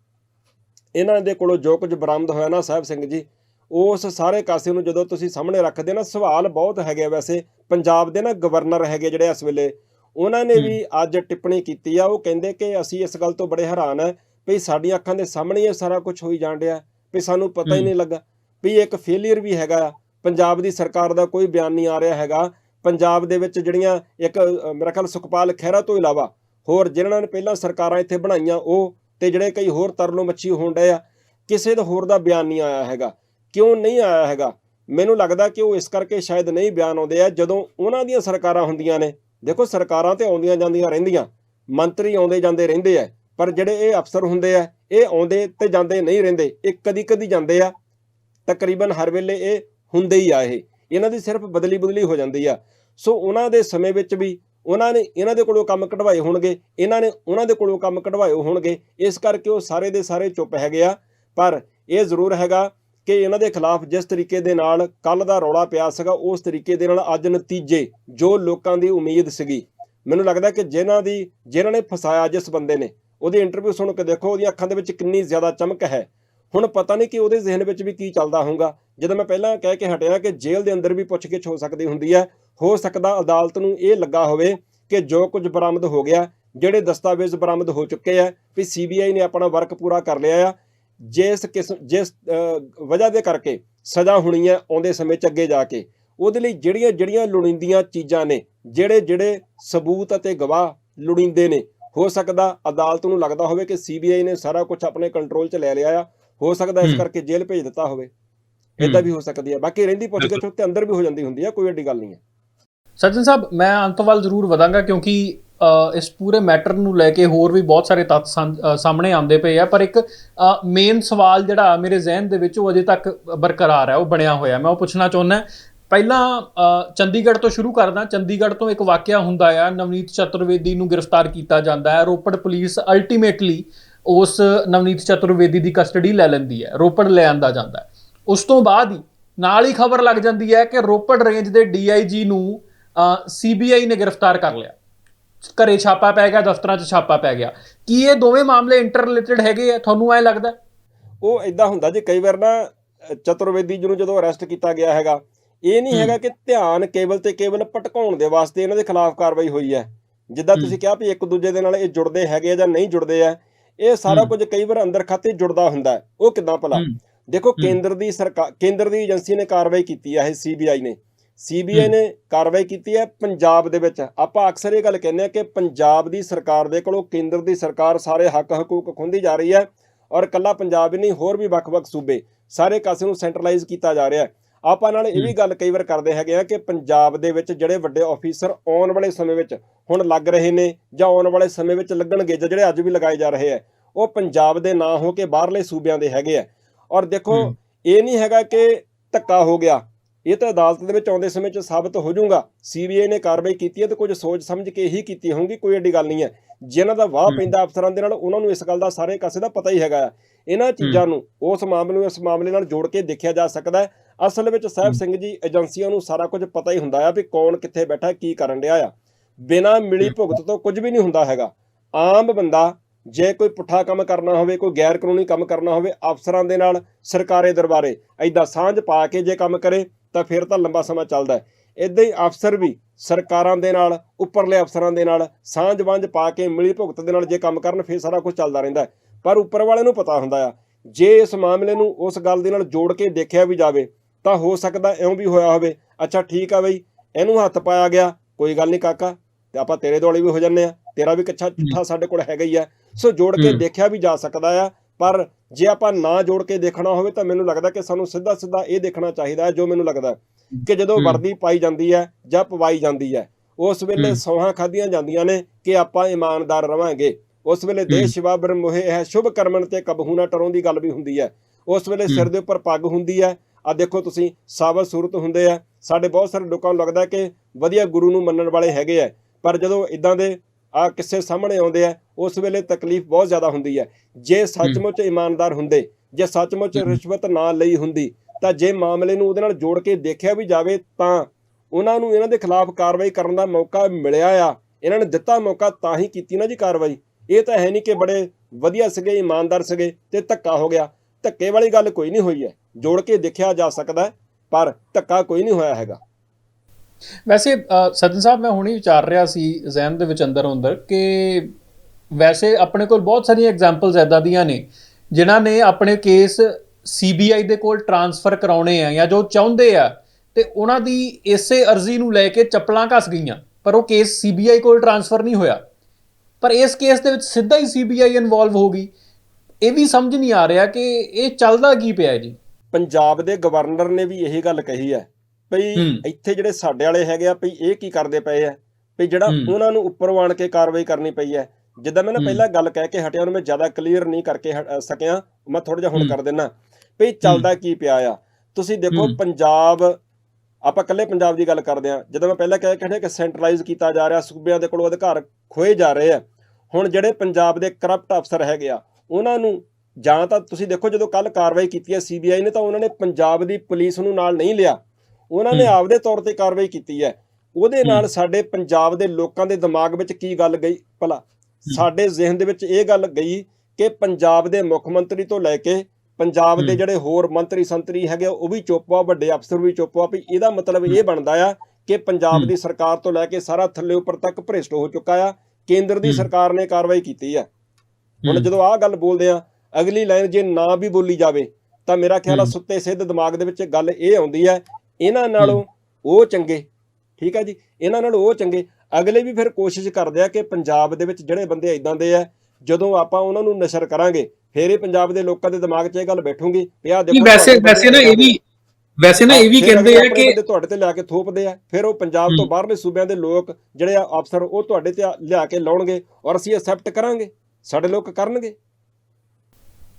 ਇਹਨਾਂ ਦੇ ਕੋਲੋਂ ਜੋ ਕੁਝ ਬਰਾਮਦ ਹੋਇਆ ਨਾ ਸਾਹਿਬ ਸਿੰਘ ਜੀ ਉਸ ਸਾਰੇ ਕਾਸੇ ਨੂੰ ਜਦੋਂ ਤੁਸੀਂ ਸਾਹਮਣੇ ਰੱਖਦੇ ਨਾ ਸਵਾਲ ਬਹੁਤ ਹੈਗੇ ਵੈਸੇ ਪੰਜਾਬ ਦੇ ਨਾ ਗਵਰਨਰ ਹੈਗੇ ਜਿਹੜੇ ਇਸ ਵੇਲੇ ਉਹਨਾਂ ਨੇ ਵੀ ਅੱਜ ਟਿੱਪਣੀ ਕੀਤੀ ਆ ਉਹ ਕਹਿੰਦੇ ਕਿ ਅਸੀਂ ਇਸ ਗੱਲ ਤੋਂ ਬੜੇ ਹੈਰਾਨ ਆ ਵੀ ਸਾਡੀਆਂ ਅੱਖਾਂ ਦੇ ਸਾਹਮਣੇ ਇਹ ਸਾਰਾ ਕੁਝ ਹੋਈ ਜਾਣ ਡਿਆ ਵੀ ਸਾਨੂੰ ਪਤਾ ਹੀ। ਨਹੀਂ ਲੱਗਾ ਵੀ ਇੱਕ ਫੇਲਿਅਰ ਵੀ ਹੈਗਾ ਆ। ਪੰਜਾਬ ਦੀ ਸਰਕਾਰ ਦਾ ਕੋਈ ਬਿਆਨ ਨਹੀਂ ਆ ਰਿਹਾ ਹੈਗਾ ਪੰਜਾਬ ਦੇ ਵਿੱਚ ਜਿਹੜੀਆਂ ਇੱਕ ਮੇਰਾ ਖਿਆਲ ਸੁਖਪਾਲ ਖਹਿਰਾ ਤੋਂ ਇਲਾਵਾ ਹੋਰ ਜਿਨ੍ਹਾਂ ਨੇ ਪਹਿਲਾਂ ਸਰਕਾਰਾਂ ਇੱਥੇ ਬਣਾਈਆਂ ਉਹ ਤੇ ਜਿਹੜੇ ਕਈ ਹੋਰ ਤਰਲੋ ਮੱਛੀ ਹੋਣ ਡਏ ਆ ਕਿਸੇ ਦਾ ਹੋਰ ਦਾ ਬਿਆਨ ਨਹੀਂ ਆਇਆ ਹੈਗਾ ਕਿਉਂ ਨਹੀਂ ਆਇਆ ਹੈਗਾ ਮੈਨੂੰ ਲੱਗਦਾ ਕਿ ਉਹ ਇਸ ਕਰਕੇ ਸ਼ਾਇਦ ਨਹੀਂ ਬਿਆਨ ਆਉਂਦੇ ਆ ਜਦੋਂ ਉਹਨਾਂ ਦੀਆਂ ਸਰਕਾਰਾਂ ਹੁੰਦੀਆਂ ਨੇ ਦੇਖੋ ਸਰਕਾਰਾਂ ਤੇ ਆਉਂਦੀਆਂ ਜਾਂਦੀਆਂ ਰਹਿੰਦੀਆਂ ਮੰਤਰੀ ਆਉਂਦੇ ਜਾਂਦੇ ਰਹਿੰਦੇ ਆ ਪਰ ਜਿਹੜੇ ਇਹ ਅਫਸਰ ਹੁੰਦੇ ਆ, ਇਹ ਆਉਂਦੇ ਤੇ ਜਾਂਦੇ ਨਹੀਂ ਰਹਿੰਦੇ, ਇਹ ਕਦੀ ਕਦੀ ਜਾਂਦੇ ਆ। ਤਕਰੀਬਨ ਹਰ ਵੇਲੇ ਇਹ ਹੁੰਦੇ ਹੀ ਆ ਇਹ। ਇਹਨਾਂ ਦੀ ਸਿਰਫ ਬਦਲੀ ਬਦਲੀ ਹੋ ਜਾਂਦੀ ਆ। ਸੋ ਉਹਨਾਂ ਦੇ ਸਮੇਂ ਵਿੱਚ ਵੀ ਉਹਨਾਂ ਨੇ, ਇਹਨਾਂ ਦੇ ਕੋਲੋਂ ਕੰਮ ਕਢਵਾਏ ਹੋਣਗੇ, ਇਹਨਾਂ ਨੇ ਉਹਨਾਂ ਦੇ ਕੋਲੋਂ ਕੰਮ ਕਢਵਾਏ ਹੋਣਗੇ, ਇਸ ਕਰਕੇ ਉਹ ਸਾਰੇ ਦੇ ਸਾਰੇ ਚੁੱਪ ਹੈਗੇ ਆ। ਪਰ ਇਹ ਜ਼ਰੂਰ ਹੈਗਾ ਕਿ ਇਹਨਾਂ ਦੇ ਖਿਲਾਫ ਜਿਸ ਤਰੀਕੇ ਦੇ ਨਾਲ ਕੱਲ ਦਾ ਰੌਲਾ ਪਿਆ ਸੀਗਾ, ਉਸ ਤਰੀਕੇ ਦੇ ਨਾਲ ਅੱਜ ਨਤੀਜੇ, ਜੋ ਲੋਕਾਂ ਦੀ ਉਮੀਦ ਸੀਗੀ। ਮੈਨੂੰ ਲੱਗਦਾ ਕਿ ਜਿਨ੍ਹਾਂ ਦੀ, ਜਿਨ੍ਹਾਂ ਨੇ ਫਸਾਇਆ ਜਿਸ ਬੰਦੇ ਨੇ ਉਹਦੀ ਇੰਟਰਵਿਊ ਸੁਣ ਕੇ ਦੇਖੋ, ਉਹਦੀਆਂ ਅੱਖਾਂ ਦੇ ਵਿੱਚ ਕਿੰਨੀ ਜ਼ਿਆਦਾ ਚਮਕ ਹੈ। ਹੁਣ ਪਤਾ ਨਹੀਂ ਕਿ ਉਹਦੇ ਜ਼ਿਹਨ ਵਿੱਚ ਵੀ ਕੀ ਚੱਲਦਾ ਹੋਊਗਾ। ਜਦੋਂ ਮੈਂ ਪਹਿਲਾਂ ਕਹਿ ਕੇ ਹਟਿਆ ਕਿ ਜੇਲ੍ਹ ਦੇ ਅੰਦਰ ਵੀ ਪੁੱਛਗਿੱਛ ਹੋ ਸਕਦੀ ਹੁੰਦੀ ਹੈ, ਹੋ ਸਕਦਾ ਅਦਾਲਤ ਨੂੰ ਇਹ ਲੱਗਾ ਹੋਵੇ ਕਿ ਜੋ ਕੁਝ ਬਰਾਮਦ ਹੋ ਗਿਆ, ਜਿਹੜੇ ਦਸਤਾਵੇਜ਼ ਬਰਾਮਦ ਹੋ ਚੁੱਕੇ ਆ, ਵੀ ਸੀਬੀਆਈ ਨੇ ਆਪਣਾ ਵਰਕ ਪੂਰਾ ਕਰ ਲਿਆ ਆ, ਜਿਸ ਕਿਸਮ ਜਿਸ ਵਜ੍ਹਾ ਦੇ ਕਰਕੇ ਸਜ਼ਾ ਹੋਣੀ ਹੈ ਆਉਂਦੇ ਸਮੇਂ ਚ ਅੱਗੇ ਜਾ ਕੇ। ਉਹਦੇ ਲਈ ਜਿਹੜੀਆਂ ਜਿਹੜੀਆਂ ਲੋੜੀਂਦੀਆਂ ਚੀਜ਼ਾਂ ਨੇ ਜਿਹੜੇ ਜਿਹੜੇ ਸਬੂਤ ਅਤੇ ਗਵਾਹ ਲੋੜੀਂਦੇ ਨੇ ਹੋ ਸਕਦਾ ਅਦਾਲਤ ਨੂੰ ਲੱਗਦਾ ਹੋਵੇ ਕਿ ਸੀਬੀਆਈ ਨੇ ਸਾਰਾ ਕੁਝ ਆਪਣੇ ਕੰਟਰੋਲ 'ਚ ਲੈ ਲਿਆ ਆ। ਹੋ ਸਕਦਾ ਇਸ। ਕਰਕੇ ਜੇਲ੍ਹ ਭੇਜ ਦਿੱਤਾ ਹੋਵੇ। ਇਦਾਂ ਵੀ ਹੋ। ਸਕਦੀ ਹੈ ਬਾਕੀ ਰਹਿੰਦੀ ਪੁੱਛਗਿੱਛ ਉੱਤੇ ਅੰਦਰ ਵੀ ਹੋ ਜਾਂਦੀ ਹੁੰਦੀ ਹੈ ਕੋਈ ਵੱਡੀ ਗੱਲ ਨਹੀਂ ਹੈ ਸੱਜਣ ਸਾਹਿਬ ਮੈਂ ਅੰਤ ਵੱਲ ਜ਼ਰੂਰ ਵਧਾਂਗਾ ਕਿਉਂਕਿ ਇਸ ਪੂਰੇ ਮੈਟਰ ਨੂੰ ਲੈ ਕੇ ਹੋਰ ਵੀ ਬਹੁਤ ਸਾਰੇ ਤੱਥ ਸਾਹਮਣੇ ਆਉਂਦੇ ਪਏ ਆ। ਪਰ ਇੱਕ ਮੇਨ ਸਵਾਲ ਜਿਹੜਾ ਮੇਰੇ ਜ਼ਿਹਨ ਦੇ ਵਿੱਚ ਉਹ ਅਜੇ ਤੱਕ ਬਰਕਰਾਰ ਹੈ ਉਹ ਬਣਿਆ ਹੋਇਆ। ਮੈਂ ਉਹ ਪੁੱਛਣਾ ਚਾਹੁੰਦਾ ਪਹਿਲਾਂ ਚੰਡੀਗੜ੍ਹ ਤੋਂ ਸ਼ੁਰੂ ਕਰਦਾ, ਚੰਡੀਗੜ੍ਹ ਤੋਂ ਇੱਕ ਵਾਕਿਆ ਹੁੰਦਾ ਆ, ਨਵਨੀਤ ਚਤੁਰਵੇਦੀ ਨੂੰ ਗ੍ਰਿਫਤਾਰ ਕੀਤਾ ਜਾਂਦਾ ਹੈ, ਰੋਪੜ ਪੁਲਿਸ ਅਲਟੀਮੇਟਲੀ ਉਸ ਨਵਨੀਤ ਚਤੁਰਵੇਦੀ ਦੀ ਕਸਟਡੀ ਲੈ ਲੈਂਦੀ ਹੈ, ਰੋਪੜ ਲੈ ਆਂਦਾ ਜਾਂਦਾ ਹੈ। ਉਸ ਤੋਂ ਬਾਅਦ ਹੀ ਨਾਲ ਹੀ ਖਬਰ ਲੱਗ ਜਾਂਦੀ ਹੈ ਕਿ ਰੋਪੜ ਰੇਂਜ ਦੇ ਡੀਆਈਜੀ ਨੂੰ ਸੀਬੀਆਈ ਨੇ ਗ੍ਰਿਫਤਾਰ ਕਰ ਲਿਆ। ਘਰੇ ਛਾਪਾ ਪੈ ਗਿਆ, ਦਫ਼ਤਰਾਂ 'ਚ ਛਾਪਾ ਪੈ ਗਿਆ। ਕੀ ਇਹ ਦੋਵੇਂ ਮਾਮਲੇ ਇੰਟਰ ਰਿਲੇਟਡ ਹੈਗੇ ਆ? ਤੁਹਾਨੂੰ ਐ ਲੱਗਦਾ? ਉਹ ਇਦਾਂ ਹੁੰਦਾ ਜੀ, ਕਈ ਵਾਰ ਨਾ, ਚਤੁਰਵੇਦੀ ਜੀ ਨੂੰ ਜਦੋਂ ਅਰੈਸਟ ਕੀਤਾ ਗਿਆ ਹੈਗਾ ਇਹ ਨਹੀਂ। ਹੈਗਾ ਕਿ ਧਿਆਨ ਕੇਵਲ ਤੇ ਕੇਵਲ ਭਟਕਾਉਣ ਦੇ ਵਾਸਤੇ ਇਹਨਾਂ ਦੇ ਖਿਲਾਫ ਕਾਰਵਾਈ ਹੋਈ ਹੈ ਜਿੱਦਾਂ। ਤੁਸੀਂ ਕਿਹਾ ਵੀ ਇੱਕ ਦੂਜੇ ਦੇ ਨਾਲ ਇਹ ਜੁੜਦੇ ਹੈਗੇ ਆ ਜਾਂ ਨਹੀਂ ਜੁੜਦੇ ਆ ਇਹ ਸਾਰਾ। ਕੁਝ ਕਈ ਵਾਰ ਅੰਦਰ ਖਾਤੇ ਜੁੜਦਾ ਹੁੰਦਾ ਉਹ ਕਿਦਾਂ ਭਲਾ। ਦੇਖੋ ਕੇਂਦਰ ਦੀ ਸਰਕਾਰ ਕੇਂਦਰ ਦੀ ਏਜੰਸੀ ਨੇ ਕਾਰਵਾਈ ਕੀਤੀ ਹੈ ਇਹ ਸੀਬੀਆਈ ਨੇ ਸੀਬੀਆਈ। ਨੇ ਕਾਰਵਾਈ ਕੀਤੀ ਹੈ ਪੰਜਾਬ ਦੇ ਵਿੱਚ ਆਪਾਂ ਅਕਸਰ ਇਹ ਗੱਲ ਕਹਿੰਦੇ ਆ ਕਿ ਪੰਜਾਬ ਦੀ ਸਰਕਾਰ ਦੇ ਕੋਲੋਂ ਕੇਂਦਰ ਦੀ ਸਰਕਾਰ ਸਾਰੇ ਹੱਕ ਹਕੂਕ ਖੁੰਦੀ ਜਾ ਰਹੀ ਹੈ ਔਰ ਕੱਲਾ ਪੰਜਾਬ ਹੀ ਨਹੀਂ ਹੋਰ ਵੀ ਵੱਖ-ਵੱਖ ਸੂਬੇ ਸਾਰੇ ਕਾਸੇ ਨੂੰ ਸੈਂਟਰਲਾਈਜ਼ ਕੀਤਾ ਜਾ ਰਿਹਾ ਹੈ ਆਪਾਂ ਨਾਲ ਇਹ ਵੀ ਗੱਲ ਕਈ ਵਾਰ ਕਰਦੇ ਹੈਗੇ ਆ ਕਿ ਪੰਜਾਬ ਦੇ ਵਿੱਚ ਜਿਹੜੇ ਵੱਡੇ ਆਫੀਸਰ ਆਉਣ ਵਾਲੇ ਸਮੇਂ ਵਿੱਚ ਹੁਣ ਲੱਗ ਰਹੇ ਨੇ ਜਾਂ ਆਉਣ ਵਾਲੇ ਸਮੇਂ ਵਿੱਚ ਲੱਗਣਗੇ ਜਾਂ ਜਿਹੜੇ ਅੱਜ ਵੀ ਲਗਾਏ ਜਾ ਰਹੇ ਆ ਉਹ ਪੰਜਾਬ ਦੇ ਨਾ ਹੋ ਕੇ ਬਾਹਰਲੇ ਸੂਬਿਆਂ ਦੇ ਹੈਗੇ ਆ। ਔਰ ਦੇਖੋ। ਇਹ ਨਹੀਂ ਹੈਗਾ ਕਿ ਧੱਕਾ ਹੋ ਗਿਆ। ਇਹ ਤਾਂ ਅਦਾਲਤ ਦੇ ਵਿੱਚ ਆਉਂਦੇ ਸਮੇਂ 'ਚ ਸਾਬਤ ਹੋ ਜਾਊਗਾ। ਸੀਬੀਆਈ ਨੇ ਕਾਰਵਾਈ ਕੀਤੀ ਹੈ ਤੇ ਕੁਝ ਸੋਚ ਸਮਝ ਕੇ ਹੀ ਕੀਤੀ ਹੋਊਗੀ ਕੋਈ ਏਡੀ ਗੱਲ ਨਹੀਂ ਹੈ। ਜਿਨ੍ਹਾਂ ਦਾ ਵਾਹ। ਪੈਂਦਾ ਅਫਸਰਾਂ ਦੇ ਨਾਲ ਉਹਨਾਂ ਨੂੰ ਇਸ ਗੱਲ ਦਾ ਸਾਰੇ ਕਾਸੇ ਦਾ ਪਤਾ ਹੀ ਹੈਗਾ। ਇਹਨਾਂ ਚੀਜ਼ਾਂ ਨੂੰ ਉਸ ਮਾਮਲੇ ਨੂੰ ਇਸ ਮਾਮਲੇ ਨਾਲ ਜੋੜ ਕੇ ਦੇਖਿਆ ਜਾ ਸਕਦਾ ਹੈ। ਅਸਲ ਵਿੱਚ ਸਾਹਿਬ। ਸਿੰਘ ਜੀ ਏਜੰਸੀਆਂ ਨੂੰ ਸਾਰਾ ਕੁਝ ਪਤਾ ਹੀ ਹੁੰਦਾ ਆ ਵੀ ਕੌਣ ਕਿੱਥੇ ਬੈਠਾ ਕੀ ਕਰਨ ਡਿਆ ਆ ਬਿਨਾਂ ਮਿਲੀ। ਭੁਗਤ ਤੋਂ ਕੁਝ ਵੀ ਨਹੀਂ ਹੁੰਦਾ ਹੈਗਾ ਆਮ ਬੰਦਾ ਜੇ ਕੋਈ ਪੁੱਠਾ ਕੰਮ ਕਰਨਾ ਹੋਵੇ ਕੋਈ ਗੈਰ ਕਾਨੂੰਨੀ ਕੰਮ ਕਰਨਾ ਹੋਵੇ ਅਫਸਰਾਂ ਦੇ ਨਾਲ ਸਰਕਾਰੇ ਦਰਬਾਰੇ ਐਦਾਂ ਸਾਂਝ ਪਾ ਕੇ ਜੇ ਕੰਮ ਕਰੇ ਤਾਂ ਫਿਰ ਤਾਂ ਲੰਬਾ ਸਮਾਂ ਚੱਲਦਾ ਇਦਾਂ ਹੀ ਅਫਸਰ ਵੀ ਸਰਕਾਰਾਂ ਦੇ ਨਾਲ ਉੱਪਰਲੇ ਅਫਸਰਾਂ ਦੇ ਨਾਲ ਸਾਂਝ ਵਾਂਝ ਪਾ ਕੇ ਮਿਲੀ ਭੁਗਤ ਦੇ ਨਾਲ ਜੇ ਕੰਮ ਕਰਨ ਫਿਰ ਸਾਰਾ ਕੁਝ ਚੱਲਦਾ ਰਹਿੰਦਾ ਪਰ ਉੱਪਰ ਵਾਲੇ ਨੂੰ ਪਤਾ ਹੁੰਦਾ ਆ ਜੇ ਇਸ ਮਾਮਲੇ ਨੂੰ ਉਸ ਗੱਲ ਦੇ ਨਾਲ ਜੋੜ ਕੇ ਦੇਖਿਆ ਵੀ ਜਾਵੇ ਤਾਂ ਹੋ ਸਕਦਾ ਇਉਂ ਵੀ ਹੋਇਆ ਹੋਵੇ ਅੱਛਾ ਠੀਕ ਆ ਬਈ ਇਹਨੂੰ ਹੱਥ ਪਾਇਆ ਗਿਆ ਕੋਈ ਗੱਲ ਨਹੀਂ ਕਾਕਾ ਤੇ ਆਪਾਂ ਤੇਰੇ ਦੁਆਲੇ ਵੀ ਹੋ ਜੰਨੇ ਆ ਤੇਰਾ ਵੀ ਕੱਛਾ ਝੂਠਾ ਸਾਡੇ ਕੋਲ ਹੈਗਾ ਹੀ ਆ ਸੋ ਜੋੜ ਕੇ। ਦੇਖਿਆ ਵੀ ਜਾ ਸਕਦਾ ਆ ਪਰ ਜੇ ਆਪਾਂ ਨਾ ਜੋੜ ਕੇ ਦੇਖਣਾ ਹੋਵੇ ਤਾਂ ਮੈਨੂੰ ਲੱਗਦਾ ਕਿ ਸਾਨੂੰ ਸਿੱਧਾ ਸਿੱਧਾ ਇਹ ਦੇਖਣਾ ਚਾਹੀਦਾ ਹੈ ਜੋ ਮੈਨੂੰ ਲੱਗਦਾ ਕਿ ਜਦੋਂ। ਵਰਦੀ ਪਾਈ ਜਾਂਦੀ ਹੈ ਜਾਂ ਪਵਾਈ ਜਾਂਦੀ ਹੈ ਉਸ ਵੇਲੇ। ਸੌਹਾਂ ਖਾਧੀਆਂ ਜਾਂਦੀਆਂ ਨੇ ਕਿ ਆਪਾਂ ਇਮਾਨਦਾਰ ਰਵਾਂਗੇ ਉਸ ਵੇਲੇ। ਦੇਸ਼ ਸ਼ਿਵਾ ਬ੍ਰਹਮੋਹਿ ਹੈ ਸ਼ੁਭ ਕਰਮਨ ਤੇ ਕਬਹੂ ਨਾ ਟਰੋਂ ਦੀ ਗੱਲ ਵੀ ਹੁੰਦੀ ਹੈ ਉਸ ਵੇਲੇ ਸਿਰ। ਦੇ ਉੱਪਰ ਪੱਗ ਹੁੰਦੀ ਹੈ ਆ ਦੇਖੋ ਤੁਸੀਂ ਸਾਬਤ ਸੂਰਤ ਹੁੰਦੇ ਆ। ਸਾਡੇ ਬਹੁਤ ਸਾਰੇ ਲੋਕਾਂ ਨੂੰ ਲੱਗਦਾ ਕਿ ਵਧੀਆ ਗੁਰੂ ਨੂੰ ਮੰਨਣ ਵਾਲੇ ਹੈਗੇ ਆ। ਪਰ ਜਦੋਂ ਇਦਾਂ ਦੇ ਆ ਕਿਸੇ ਸਾਹਮਣੇ ਆਉਂਦੇ ਆ ਉਸ ਵੇਲੇ ਤਕਲੀਫ ਬਹੁਤ ਜ਼ਿਆਦਾ ਹੁੰਦੀ ਹੈ ਜੇ ਸੱਚਮੁੱਚ ਇਮਾਨਦਾਰ ਹੁੰਦੇ ਜੇ ਸੱਚਮੁੱਚ। ਰਿਸ਼ਵਤ ਨਾ ਲਈ ਹੁੰਦੀ ਤਾਂ ਜੇ ਮਾਮਲੇ ਨੂੰ ਉਹਦੇ ਨਾਲ ਜੋੜ ਕੇ ਦੇਖਿਆ ਵੀ ਜਾਵੇ ਤਾਂ ਉਹਨਾਂ ਨੂੰ ਇਹਨਾਂ ਦੇ ਖਿਲਾਫ ਕਾਰਵਾਈ ਕਰਨ ਦਾ ਮੌਕਾ ਮਿਲਿਆ ਆ। ਇਹਨਾਂ ਨੇ ਦਿੱਤਾ ਮੌਕਾ ਤਾਂ ਹੀ ਕੀਤੀ ਨਾ ਜੀ ਕਾਰਵਾਈ। ਇਹ ਤਾਂ ਹੈ ਨਹੀਂ ਕਿ ਬੜੇ ਵਧੀਆ ਸੀਗੇ ਇਮਾਨਦਾਰ ਸੀਗੇ ਤੇ ਧੱਕਾ ਹੋ ਗਿਆ। ਧੱਕੇ ਵਾਲੀ ਗੱਲ ਕੋਈ ਨਹੀਂ ਹੋਈ ਹੈ। ਜੋੜ ਕੇ ਦੇਖਿਆ ਜਾ ਸਕਦਾ ਪਰ ਧੱਕਾ ਕੋਈ ਨਹੀਂ ਹੋਇਆ ਹੈਗਾ। ਵੈਸੇ ਅ, ਸਾਹਿਬ ਮੈਂ ਹੁਣੇ ਵਿਚਾਰ ਰਿਹਾ ਸੀ ਜ਼ਹਿਨ ਦੇ ਵਿੱਚ ਅੰਦਰ ਅੰਦਰ ਕਿ ਵੈਸੇ ਆਪਣੇ ਕੋਲ ਬਹੁਤ ਸਾਰੀਆਂ ਐਗਜ਼ਾਮਪਲਸ ਐਦਾਂ ਦੀਆਂ ਨੇ ਜਿਨ੍ਹਾਂ ਨੇ ਆਪਣੇ ਕੇਸ ਸੀਬੀਆਈ ਦੇ ਕੋਲ ਟਰਾਂਸਫਰ ਕਰਾਉਣੇ ਆ ਜਾਂ ਜੋ ਚਾਹੁੰਦੇ ਆ ਤੇ ਉਹਨਾਂ ਦੀ ਇਸੇ ਅਰਜ਼ੀ ਨੂੰ ਲੈ ਕੇ ਚੱਪਲਾਂ ਘਸ ਗਈਆਂ ਪਰ ਉਹ ਕੇਸ ਸੀਬੀਆਈ ਕੋਲ ਟਰਾਂਸਫਰ ਨਹੀਂ ਹੋਇਆ। ਪਰ ਇਸ ਕੇਸ ਦੇ ਵਿੱਚ ਸਿੱਧਾ ਹੀ ਸੀਬੀਆਈ ਇਨਵੋਲਵ ਹੋ ਗਈ। ਇਹ ਵੀ ਸਮਝ ਨਹੀਂ ਆ ਰਿਹਾ ਕਿ ਇਹ ਚੱਲਦਾ ਕੀ ਪਿਆ ਜੀ। ਪੰਜਾਬ ਦੇ ਗਵਰਨਰ ਨੇ ਵੀ ਇਹੀ ਗੱਲ ਕਹੀ ਹੈ ਭਈ। ਇੱਥੇ ਜਿਹੜੇ ਸਾਡੇ ਵਾਲੇ ਹੈਗੇ ਆ ਭਈ ਇਹ ਕੀ ਕਰਦੇ ਪਏ ਆ ਭਈ ਜਿਹੜਾ। ਉਹਨਾਂ ਨੂੰ ਉੱਪਰੋਂ ਆਣ ਕੇ ਕਾਰਵਾਈ ਕਰਨੀ ਪਈ ਹੈ ਜਿੱਦਾਂ ਮੈਂ ਨਾ। ਪਹਿਲਾਂ ਗੱਲ ਕਹਿ ਕੇ ਹਟਿਆ ਉਹਨੂੰ ਮੈਂ ਜ਼ਿਆਦਾ ਕਲੀਅਰ ਨਹੀਂ ਕਰਕੇ ਸਕਿਆ ਮੈਂ ਥੋੜਾ ਜਿਹਾ ਹੁਣ। ਕਰ ਦਿੰਨਾ ਭਈ ਚੱਲਦਾ ਕੀ ਪਿਆ ਆ ਤੁਸੀਂ ਦੇਖੋ। ਪੰਜਾਬ ਆਪਾਂ ਇਕੱਲੇ ਪੰਜਾਬ ਦੀ ਗੱਲ ਕਰਦੇ ਆ ਜਦੋਂ ਮੈਂ ਪਹਿਲਾਂ ਕਹਿ ਕਹਿੰਦੇ ਕਿ ਸੈਂਟਰਲਾਈਜ਼ ਕੀਤਾ ਜਾ ਰਿਹਾ ਸੂਬਿਆਂ ਦੇ ਕੋਲੋਂ ਅਧਿਕਾਰ ਖੋਏ ਜਾ ਰਹੇ ਆ ਹੁਣ ਜਿਹੜੇ ਪੰਜਾਬ ਦੇ ਕਰਪਟ ਅਫਸਰ ਹੈਗੇ ਆ ਉਹਨਾਂ ਨੂੰ ਜਾਂ ਤਾਂ ਤੁਸੀਂ ਦੇਖੋ ਜਦੋਂ ਕੱਲ ਕਾਰਵਾਈ ਕੀਤੀ ਹੈ ਸੀਬੀਆਈ ਨੇ ਤਾਂ ਉਹਨਾਂ ਨੇ ਪੰਜਾਬ ਦੀ ਪੁਲਿਸ ਨੂੰ ਨਾਲ ਨਹੀਂ ਲਿਆ ਉਹਨਾਂ ਨੇ। ਆਪਦੇ ਤੌਰ ਤੇ ਕਾਰਵਾਈ ਕੀਤੀ ਹੈ ਉਹਦੇ ਨਾਲ। ਸਾਡੇ ਪੰਜਾਬ ਦੇ ਲੋਕਾਂ ਦੇ ਦਿਮਾਗ ਵਿੱਚ ਕੀ ਗੱਲ ਗਈ ਭਲਾ ਸਾਡੇ ਜ਼ਿਹਨ ਦੇ ਵਿੱਚ ਇਹ ਗੱਲ ਗਈ ਕਿ ਪੰਜਾਬ ਦੇ ਮੁੱਖ ਮੰਤਰੀ ਤੋਂ ਲੈ ਕੇ ਪੰਜਾਬ ਦੇ। ਜਿਹੜੇ ਹੋਰ ਮੰਤਰੀ ਸੰਤਰੀ ਹੈਗੇ ਉਹ ਵੀ ਚੁੱਪ ਆ ਵੱਡੇ ਅਫਸਰ ਵੀ ਚੁੱਪ ਆ ਵੀ ਇਹਦਾ ਮਤਲਬ ਇਹ ਬਣਦਾ ਆ ਕਿ ਪੰਜਾਬ। ਦੀ ਸਰਕਾਰ ਤੋਂ ਲੈ ਕੇ ਸਾਰਾ ਥੱਲੇ ਉੱਪਰ ਤੱਕ ਭ੍ਰਿਸ਼ਟ ਹੋ ਚੁੱਕਾ ਆ ਕੇਂਦਰ ਦੀ। ਸਰਕਾਰ ਨੇ ਕਾਰਵਾਈ ਕੀਤੀ ਆ ਹੁਣ। ਜਦੋਂ ਆਹ ਗੱਲ ਬੋਲਦੇ ਆ ਅਗਲੀ ਲਾਈਨ ਜੇ ਨਾ ਵੀ ਬੋਲੀ ਜਾਵੇ ਤਾਂ ਮੇਰਾ ਖਿਆਲ ਆ। ਸੁੱਤੇ ਸਿੱਧ ਦਿਮਾਗ ਦੇ ਵਿੱਚ ਗੱਲ ਇਹ ਆਉਂਦੀ ਹੈ ਇਹਨਾਂ ਨਾਲੋਂ ਉਹ ਚੰਗੇ ਠੀਕ ਹੈ ਜੀ ਇਹਨਾਂ ਨਾਲੋਂ ਉਹ ਚੰਗੇ ਅਗਲੇ ਵੀ ਫਿਰ ਕੋਸ਼ਿਸ਼ ਕਰਦੇ ਆ ਕਿ ਪੰਜਾਬ ਦੇ ਵਿੱਚ ਜਿਹੜੇ ਬੰਦੇ ਇਦਾਂ ਦੇ ਆ ਜਦੋਂ ਆਪਾਂ ਉਹਨਾਂ ਨੂੰ ਨਸ਼ਰ ਕਰਾਂਗੇ ਫਿਰ ਇਹ ਪੰਜਾਬ ਦੇ ਲੋਕਾਂ ਦੇ ਦਿਮਾਗ 'ਚ ਇਹ ਗੱਲ ਬੈਠੂਗੀ ਵੀ ਨਹੀਂ ਦੇਖੋ ਵੈਸੇ ਵੈਸੇ ਨਾ ਇਹ ਵੀ ਵੈਸੇ ਨਾ ਇਹ ਵੀ ਕਹਿੰਦੇ ਆ ਕਿ ਤੁਹਾਡੇ ਤੇ ਲਿਆ ਕੇ ਥੋਪਦੇ ਆ ਫਿਰ ਉਹ ਪੰਜਾਬ ਤੋਂ। ਬਾਹਰਲੇ ਸੂਬਿਆਂ ਦੇ ਲੋਕ ਜਿਹੜੇ ਆ ਅਫਸਰ ਉਹ ਤੁਹਾਡੇ ਤੇ ਆ- ਲਿਆ ਕੇ ਲਾਉਣਗੇ ਔਰ ਅਸੀਂ ਐਕਸੈਪਟ ਕਰਾਂਗੇ ਸਾਡੇ ਲੋਕ ਕਰਨਗੇ